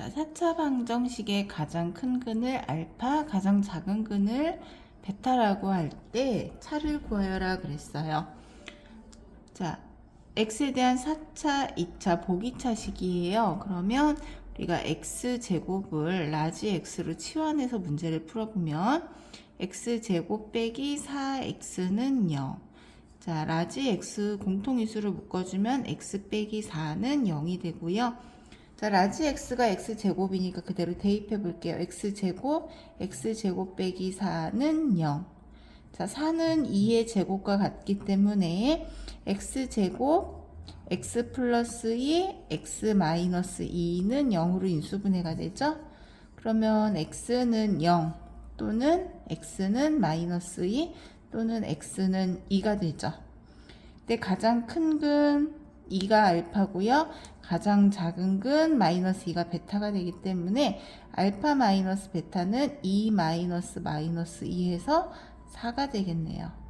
자, 4차 방정식의 가장 큰 근을 알파, 가장 작은 근을 베타라고 할 때 차를 구하여라 그랬어요. 자, x에 대한 4차, 2차 보기차식이에요. 그러면 우리가 x제곱을 라지 x로 치환해서 문제를 풀어보면 x제곱 빼기 4x는 0. 자, 라지 x 공통인수를 묶어주면 x 빼기 4는 0이 되고요. 자, 라지 x가 x제곱이니까 그대로 대입해 볼게요. x제곱, x제곱 빼기 4는 0. 자, 4는 2의 제곱과 같기 때문에 x제곱, x 플러스 2, x 마이너스 2는 0으로 인수분해가 되죠? 그러면 x는 0 또는 x는 마이너스 2 또는 x는 2가 되죠. 근데 가장 큰 근 2가 알파고요. 가장 작은 근 마이너스 2가 베타가 되기 때문에 알파 마이너스 베타는 2 마이너스 마이너스 2에서 4가 되겠네요.